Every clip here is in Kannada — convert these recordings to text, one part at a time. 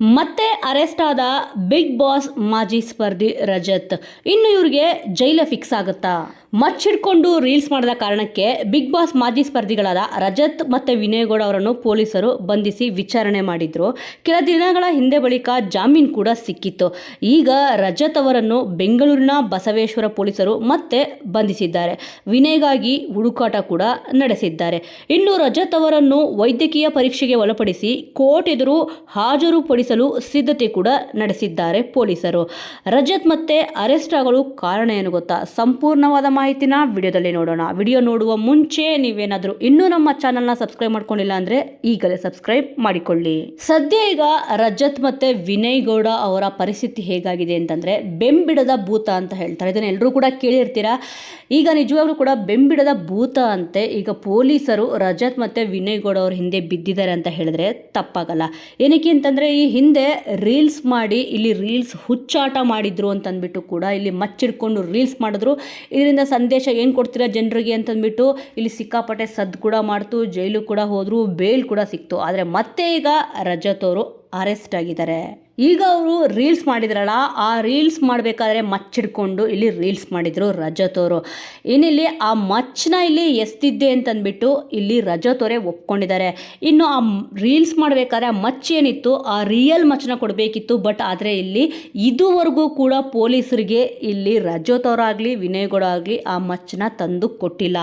ಮತ್ತೆ ಅರೆಸ್ಟ್ ಆದ ಬಿಗ್ ಬಾಸ್ ಮಾಜಿ ಸ್ಪರ್ಧಿ ರಜತ್. ಇನ್ನು ಇವ್ರಿಗೆ ಜೈಲ ಫಿಕ್ಸ್ ಆಗುತ್ತಾ? ಮಚ್ಚಿಡ್ಕೊಂಡು ರೀಲ್ಸ್ ಮಾಡಿದ ಕಾರಣಕ್ಕೆ ಬಿಗ್ ಬಾಸ್ ಮಾಜಿ ಸ್ಪರ್ಧಿಗಳಾದ ರಜತ್ ಮತ್ತೆ ವಿನಯ್ ಗೌಡ ಅವರನ್ನು ಪೊಲೀಸರು ಬಂಧಿಸಿ ವಿಚಾರಣೆ ಮಾಡಿದ್ರು. ಕೆಲ ದಿನಗಳ ಹಿಂದೆ ಬಳಿಕ ಜಾಮೀನು ಕೂಡ ಸಿಕ್ಕಿತ್ತು. ಈಗ ರಜತ್ ಅವರನ್ನು ಬೆಂಗಳೂರಿನ ಬಸವೇಶ್ವರ ಪೊಲೀಸರು ಮತ್ತೆ ಬಂಧಿಸಿದ್ದಾರೆ. ವಿನಯ್ಗಾಗಿ ಹುಡುಕಾಟ ಕೂಡ ನಡೆಸಿದ್ದಾರೆ. ಇನ್ನು ರಜತ್ ಅವರನ್ನು ವೈದ್ಯಕೀಯ ಪರೀಕ್ಷೆಗೆ ಒಳಪಡಿಸಿ ಕೋರ್ಟ್ ಎದುರು ಹಾಜರುಪಡಿಸಲು ಸಿದ್ಧತೆ ಕೂಡ ನಡೆಸಿದ್ದಾರೆ ಪೊಲೀಸರು. ರಜತ್ ಮತ್ತೆ ಅರೆಸ್ಟ್ ಆಗಲು ಕಾರಣ ಏನು ಗೊತ್ತಾ? ಸಂಪೂರ್ಣವಾದ ಮಾಹಿತಿನ ವಿಡಿಯೋದಲ್ಲಿ ನೋಡೋಣ. ವಿಡಿಯೋ ನೋಡುವ ಮುಂಚೆ ನೀವೇನಾದರೂ ಇನ್ನೂ ನಮ್ಮ ಚಾನಲ್ನ ಸಬ್ಸ್ಕ್ರೈಬ್ ಮಾಡ್ಕೊಂಡಿಲ್ಲ ಅಂದ್ರೆ ಈಗಲೇ ಸಬ್ಸ್ಕ್ರೈಬ್ ಮಾಡಿಕೊಳ್ಳಿ. ಸದ್ಯ ಈಗ ರಜತ್ ಮತ್ತೆ ವಿನಯ್ ಗೌಡ ಅವರ ಪರಿಸ್ಥಿತಿ ಹೇಗಾಗಿದೆ ಅಂತಂದ್ರೆ ಬೆಂಬಿಡದ ಭೂತ ಅಂತ ಹೇಳ್ತಾರೆ. ಇದನ್ನ ಎಲ್ಲರೂ ಕೂಡ ಕೇಳಿರ್ತೀರಾ? ಈಗ ನಿಜವಾಗ್ಲೂ ಕೂಡ ಬೆಂಬಿಡದ ಭೂತ ಅಂತೆ ಈಗ ಪೊಲೀಸರು ರಜತ್ ಮತ್ತೆ ವಿನಯ್ ಗೌಡ ಅವ್ರ ಹಿಂದೆ ಬಿದ್ದಿದ್ದಾರೆ ಅಂತ ಹೇಳಿದ್ರೆ ತಪ್ಪಾಗಲ್ಲ. ಏನಕ್ಕೆ ಅಂತಂದ್ರೆ ಈ ಹಿಂದೆ ರೀಲ್ಸ್ ಮಾಡಿ, ಇಲ್ಲಿ ರೀಲ್ಸ್ ಹುಚ್ಚಾಟ ಮಾಡಿದ್ರು ಅಂತಂದ್ಬಿಟ್ಟು ಕೂಡ ಇಲ್ಲಿ ಮಚ್ಚಿಡ್ಕೊಂಡು ರೀಲ್ಸ್ ಮಾಡಿದ್ರು. ಇದರಿಂದ ಸಂದೇಶ ಏನು ಕೊಡ್ತೀರಾ ಜನರಿಗೆ ಅಂತಂದ್ಬಿಟ್ಟು, ಇಲ್ಲಿ ಸಿಕ್ಕಾಪಟ್ಟೆ ಸದ್ದು ಕೂಡ ಮಾಡ್ತು, ಜೈಲು ಕೂಡ ಹೋದರು, ಬೇಲ್ ಕೂಡ ಸಿಕ್ತು. ಆದರೆ ಮತ್ತೆ ಈಗ ರಜತ್ ಅವರು ಅರೆಸ್ಟ್ ಆಗಿದ್ದಾರೆ. ಈಗ ಅವರು ರೀಲ್ಸ್ ಮಾಡಿದ್ರಲ್ಲ, ಆ ರೀಲ್ಸ್ ಮಾಡಬೇಕಾದ್ರೆ ಮಚ್ಚಿಡ್ಕೊಂಡು ಇಲ್ಲಿ ರೀಲ್ಸ್ ಮಾಡಿದರು ರಜತ್ ಅವರು ಏನಿಲ್ಲಿ ಆ ಮಚ್ಚನ್ನ ಇಲ್ಲಿ ಎಸ್ತಿದ್ದೆ ಅಂತಂದ್ಬಿಟ್ಟು ಇಲ್ಲಿ ರಜತ್ ಅವರೇ ಒಪ್ಕೊಂಡಿದ್ದಾರೆ. ಇನ್ನು ಆ ರೀಲ್ಸ್ ಮಾಡಬೇಕಾದ್ರೆ ಆ ಮಚ್ ಏನಿತ್ತು, ಆ ರಿಯಲ್ ಮಚ್ಚನ ಕೊಡಬೇಕಿತ್ತು, ಬಟ್ ಆದರೆ ಇಲ್ಲಿ ಇದುವರೆಗೂ ಕೂಡ ಪೊಲೀಸರಿಗೆ ಇಲ್ಲಿ ರಜತ್ ಅವರಾಗಲಿ ವಿನಯ್ ಗೌಡ ಆಗಲಿ ಆ ಮಚ್ಚನ್ನ ತಂದು ಕೊಟ್ಟಿಲ್ಲ.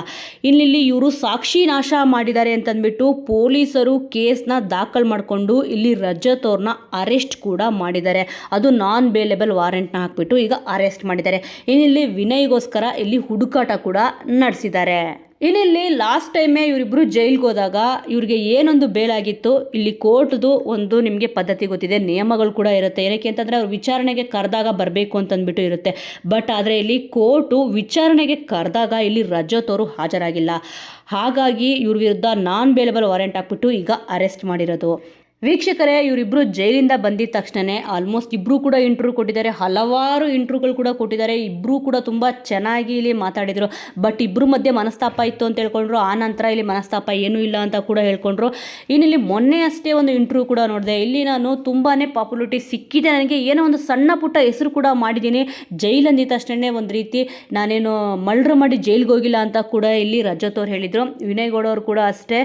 ಇಲ್ಲಿ ಇವರು ಸಾಕ್ಷಿ ನಾಶ ಮಾಡಿದ್ದಾರೆ ಅಂತಂದ್ಬಿಟ್ಟು ಪೊಲೀಸರು ಕೇಸ್ನ ದಾಖಲು ಮಾಡಿಕೊಂಡು ಇಲ್ಲಿ ರಜತ್ ಅವ್ರನ್ನ ಅರೆಸ್ಟ್ ಕೂಡ ಮಾಡಿದ್ದಾರೆ. ಅದು ನಾನ್ ಬೇಲೆಬಲ್ ವಾರೆಂಟ್ನ ಹಾಕ್ಬಿಟ್ಟು ಈಗ ಅರೆಸ್ಟ್ ಮಾಡಿದ್ದಾರೆ. ಇನ್ನಿಲ್ಲಿ ವಿನಯ್ಗೋಸ್ಕರ ಇಲ್ಲಿ ಹುಡುಕಾಟ ಕೂಡ ನಡೆಸಿದ್ದಾರೆ. ಇನ್ನಿಲ್ಲಿ ಲಾಸ್ಟ್ ಟೈಮೇ ಇವರಿಬ್ಬರು ಜೈಲ್ಗೆ ಹೋದಾಗ ಇವ್ರಿಗೆ ಏನೊಂದು ಬೇಲಾಗಿತ್ತು ಇಲ್ಲಿ ಕೋರ್ಟ್ದು ಒಂದು ನಿಮಗೆ ಪದ್ಧತಿ ಗೊತ್ತಿದೆ, ನಿಯಮಗಳು ಕೂಡ ಇರುತ್ತೆ. ಏನಕ್ಕೆ ಅಂತಂದರೆ ಅವ್ರು ವಿಚಾರಣೆಗೆ ಕರೆದಾಗ ಬರಬೇಕು ಅಂತಂದ್ಬಿಟ್ಟು ಇರುತ್ತೆ. ಬಟ್ ಆದರೆ ಇಲ್ಲಿ ಕೋರ್ಟು ವಿಚಾರಣೆಗೆ ಕರೆದಾಗ ಇಲ್ಲಿ ರಜತ್ ಅವರು ಹಾಜರಾಗಿಲ್ಲ. ಹಾಗಾಗಿ ಇವ್ರ ವಿರುದ್ಧ ನಾನ್ ಬೇಲೆಬಲ್ ವಾರೆಂಟ್ ಹಾಕ್ಬಿಟ್ಟು ಈಗ ಅರೆಸ್ಟ್ ಮಾಡಿರೋದು. ವೀಕ್ಷಕರೇ ಇವರಿಬ್ಬರು ಜೈಲಿಂದ ಬಂದಿದ ತಕ್ಷಣವೇ ಆಲ್ಮೋಸ್ಟ್ ಇಬ್ಬರು ಕೂಡ ಇಂಟ್ರ್ಯೂ ಕೊಟ್ಟಿದ್ದಾರೆ. ಹಲವಾರು ಇಂಟ್ರ್ಯೂಗಳು ಕೂಡ ಕೊಟ್ಟಿದ್ದಾರೆ. ಇಬ್ಬರು ಕೂಡ ತುಂಬ ಚೆನ್ನಾಗಿ ಇಲ್ಲಿ ಮಾತಾಡಿದರು. ಬಟ್ ಇಬ್ಬರು ಮಧ್ಯೆ ಮನಸ್ತಾಪ ಇತ್ತು ಅಂತ ಹೇಳ್ಕೊಂಡ್ರು. ಆ ನಂತರ ಇಲ್ಲಿ ಮನಸ್ತಾಪ ಏನೂ ಇಲ್ಲ ಅಂತ ಕೂಡ ಹೇಳ್ಕೊಂಡ್ರು. ಇನ್ನಿಲ್ಲಿ ಮೊನ್ನೆ ಅಷ್ಟೇ ಒಂದು ಇಂಟ್ರ್ಯೂ ಕೂಡ ನೋಡಿದೆ. ಇಲ್ಲಿ ನಾನು ತುಂಬಾ ಪಾಪ್ಯುಲಿಟಿ ಸಿಕ್ಕಿದೆ. ನನಗೆ ಏನೋ ಒಂದು ಸಣ್ಣ ಪುಟ್ಟ ಹೆಸರು ಕೂಡ ಮಾಡಿದ್ದೀನಿ. ಜೈಲು ಅಂದಿದ ತಕ್ಷಣ ಒಂದು ರೀತಿ ನಾನೇನು ಮಳ್ರ ಮಾಡಿ ಜೈಲಿಗೆ ಹೋಗಿಲ್ಲ ಅಂತ ಕೂಡ ಇಲ್ಲಿ ರಜತ್ ಅವ್ರು ಹೇಳಿದರು. ವಿನಯ್ ಗೌಡ ಅವರು ಕೂಡ ಅಷ್ಟೇ.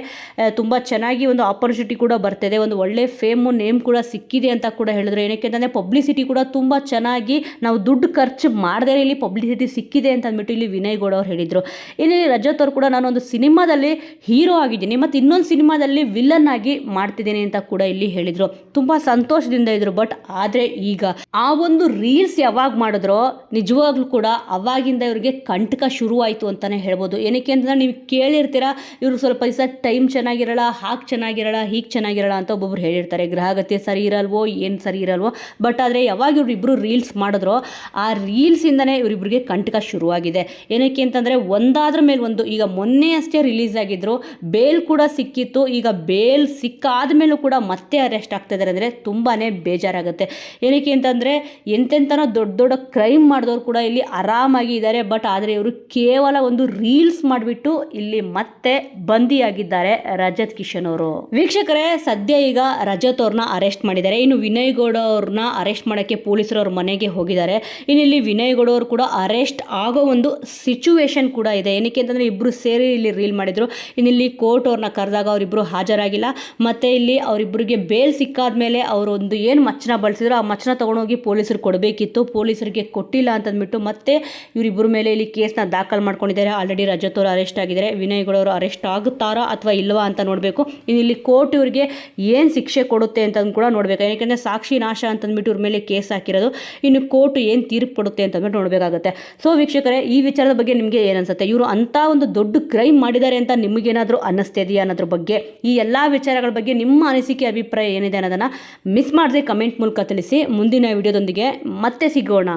ತುಂಬ ಚೆನ್ನಾಗಿ ಒಂದು ಆಪರ್ಚುನಿಟಿ ಕೂಡ ಬರ್ತಿದೆ. ಒಂದು ಒಳ್ಳೆ ಫೇಮು ನೇಮ್ ಕೂಡ ಸಿಕ್ಕಿದೆ ಅಂತ ಕೂಡ ಹೇಳಿದ್ರು. ಏನಕ್ಕೆ ಅಂತಂದರೆ ಪಬ್ಲಿಸಿಟಿ ಕೂಡ ತುಂಬ ಚೆನ್ನಾಗಿ ನಾವು ದುಡ್ಡು ಖರ್ಚು ಮಾಡದೇ ಇಲ್ಲಿ ಪಬ್ಲಿಸಿಟಿ ಸಿಕ್ಕಿದೆ ಅಂತ ಅಂದ್ಬಿಟ್ಟು ಇಲ್ಲಿ ವಿನಯ್ ಗೌಡ ಅವ್ರು ಹೇಳಿದರು. ಇಲ್ಲಿ ರಜತ್ ಅವರು ಕೂಡ ಒಂದು ಸಿನಿಮಾದಲ್ಲಿ ಹೀರೋ ಆಗಿದ್ದೀನಿ, ಮತ್ತು ಇನ್ನೊಂದು ಸಿನಿಮಾದಲ್ಲಿ ವಿಲನ್ ಆಗಿ ಮಾಡ್ತಿದ್ದೀನಿ ಅಂತ ಕೂಡ ಇಲ್ಲಿ ಹೇಳಿದರು. ತುಂಬ ಸಂತೋಷದಿಂದ ಇದ್ರು ಬಟ್ ಆದರೆ ಈಗ ಆ ಒಂದು ರೀಲ್ಸ್ ಯಾವಾಗ ಮಾಡಿದ್ರೋ ನಿಜವಾಗ್ಲೂ ಕೂಡ ಅವಾಗಿಂದ ಇವರಿಗೆ ಕಂಟಕ ಶುರುವಾಯಿತು ಅಂತಲೇ ಹೇಳ್ಬೋದು. ಏನಕ್ಕೆ ಅಂತಂದ್ರೆ ನೀವು ಕೇಳಿರ್ತೀರಾ, ಇವರು ಸ್ವಲ್ಪ ದಿವಸ ಟೈಮ್ ಚೆನ್ನಾಗಿರಲ್ಲ ಹಾಗೆ ಚೆನ್ನಾಗಿರಲ್ಲ, ಹೀಗೆ ಚೆನ್ನಾಗಿರಲ್ಲ ಅಂತ ಒಬ್ಬೊಬ್ರು ಹೇಳಿರ್ತಾರೆ ಗ್ರಹಗತಿ ಸರಿ ಇರಲ್ವೋ, ಏನು ಸರಿ ಇರಲ್ವೋ. ಬಟ್ ಆದರೆ ಯಾವಾಗ ಇವರಿಬ್ಬರು ರೀಲ್ಸ್ ಮಾಡಿದ್ರೋ, ಆ ರೀಲ್ಸಿಂದನೇ ಇವರಿಬ್ಬರಿಗೆ ಕಂಟಕ ಶುರುವಾಗಿದೆ. ಏನಕ್ಕೆ ಅಂತಂದರೆ ಒಂದಾದ್ರ ಮೇಲೆ ಒಂದು, ಈಗ ಮೊನ್ನೆ ಅಷ್ಟೇ ರಿಲೀಸ್ ಆಗಿದ್ರು ಬೇಲ್ ಕೂಡ ಸಿಕ್ಕಿತ್ತು. ಈಗ ಬೇಲ್ ಸಿಕ್ಕಾದ ಮೇಲೂ ಕೂಡ ಮತ್ತೆ ಅರೆಸ್ಟ್ ಆಗ್ತಿದ್ದಾರೆ ಅಂದರೆ ತುಂಬಾ ಬೇಜಾರಾಗುತ್ತೆ. ಏನಕ್ಕೆ ಅಂತಂದರೆ ಎಂತೆಂಥನೋ ದೊಡ್ಡ ದೊಡ್ಡ ಕ್ರೈಮ್ ಮಾಡಿದವರು ಕೂಡ ಇಲ್ಲಿ ಆರಾಮಾಗಿ ಇದ್ದಾರೆ ಬಟ್ ಆದರೆ ಇವರು ಕೇವಲ ಒಂದು ರೀಲ್ಸ್ ಮಾಡಿಬಿಟ್ಟು ಇಲ್ಲಿ ಮತ್ತೆ ಬಂದಿಯಾಗಿದ್ದಾರೆ ರಜತ್ ಕಿಶನ್ ಅವರು. ವೀಕ್ಷಕರೇ, ಸದ್ಯ ಈಗ ರಜತ್ ಅವ್ರನ್ನ ಅರೆಸ್ಟ್ ಮಾಡಿದ್ದಾರೆ. ಇನ್ನು ವಿನಯ್ ಗೌಡ ಅವ್ರನ್ನ ಅರೆಸ್ಟ್ ಮಾಡೋಕ್ಕೆ ಪೊಲೀಸರು ಅವ್ರ ಮನೆಗೆ ಹೋಗಿದ್ದಾರೆ. ಇನ್ನು ಇಲ್ಲಿ ವಿನಯ್ ಗೌಡ ಅವರು ಕೂಡ ಅರೆಸ್ಟ್ ಆಗೋ ಒಂದು ಸಿಚುವೇಶನ್ ಕೂಡ ಇದೆ. ಏನಕ್ಕೆ ಅಂತಂದರೆ ಇಬ್ಬರು ಸೇರಿ ಇಲ್ಲಿ ರೀಲ್ ಮಾಡಿದರು. ಇನ್ನು ಇಲ್ಲಿ ಕೋರ್ಟ್ ಅವ್ರನ್ನ ಕರೆದಾಗ ಅವರಿಬ್ಬರು ಹಾಜರಾಗಿಲ್ಲ. ಮತ್ತು ಇಲ್ಲಿ ಅವರಿಬ್ಬರಿಗೆ ಬೇಲ್ ಸಿಕ್ಕಾದ ಮೇಲೆ ಅವರೊಂದು ಏನು ಮಚ್ಚನ ಬಳಸಿದ್ರು ಆ ಮಚ್ಚನ ತೊಗೊಂಡೋಗಿ ಪೊಲೀಸರು ಕೊಡಬೇಕಿತ್ತು. ಪೊಲೀಸರಿಗೆ ಕೊಟ್ಟಿಲ್ಲ ಅಂತಂದ್ಬಿಟ್ಟು ಮತ್ತೆ ಇವರಿಬ್ಬರ ಮೇಲೆ ಇಲ್ಲಿ ಕೇಸ್ನ ದಾಖಲು ಮಾಡ್ಕೊಂಡಿದ್ದಾರೆ. ಆಲ್ರೆಡಿ ರಜತ್ ಅವರು ಅರೆಸ್ಟ್ ಆಗಿದ್ದಾರೆ. ವಿನಯ್ ಗೌಡ ಅವರು ಅರೆಸ್ಟ್ ಆಗುತ್ತಾರಾ ಅಥವಾ ಇಲ್ಲವಾ ಅಂತ ನೋಡಬೇಕು. ಇನ್ನು ಇಲ್ಲಿ ಕೋರ್ಟ್ ಇವರಿಗೆ ಏನು ಶಿಕ್ಷೆ ಕೊಡುತ್ತೆ ಅಂತಂದು ಕೂಡ ನೋಡಬೇಕು. ಯಾಕೆಂದರೆ ಸಾಕ್ಷಿ ನಾಶ ಅಂತಂದ್ಬಿಟ್ಟು ಇವ್ರ ಮೇಲೆ ಕೇಸ್ ಹಾಕಿರೋದು. ಇನ್ನು ಕೋರ್ಟ್ ಏನು ತೀರ್ಪು ಕೊಡುತ್ತೆ ಅಂತಂದ್ಬಿಟ್ಟು ನೋಡಬೇಕಾಗುತ್ತೆ. ಸೊ ವೀಕ್ಷಕರೇ, ಈ ವಿಚಾರದ ಬಗ್ಗೆ ನಿಮಗೆ ಏನನ್ಸುತ್ತೆ ಇವರು ಅಂಥ ಒಂದು ದೊಡ್ಡ ಕ್ರೈಮ್ ಮಾಡಿದ್ದಾರೆ ಅಂತ ನಿಮಗೇನಾದರೂ ಅನ್ನಿಸ್ತಿದೆಯಾ ಅನ್ನೋದ್ರ ಬಗ್ಗೆ? ಈ ಎಲ್ಲ ವಿಚಾರಗಳ ಬಗ್ಗೆ ನಿಮ್ಮ ಅನಿಸಿಕೆ, ಅಭಿಪ್ರಾಯ ಏನಿದೆ ಅನ್ನೋದನ್ನು ಮಿಸ್ ಮಾಡದೆ ಕಮೆಂಟ್ ಮೂಲಕ ತಿಳಿಸಿ. ಮುಂದಿನ ವಿಡಿಯೋದೊಂದಿಗೆ ಮತ್ತೆ ಸಿಗೋಣ.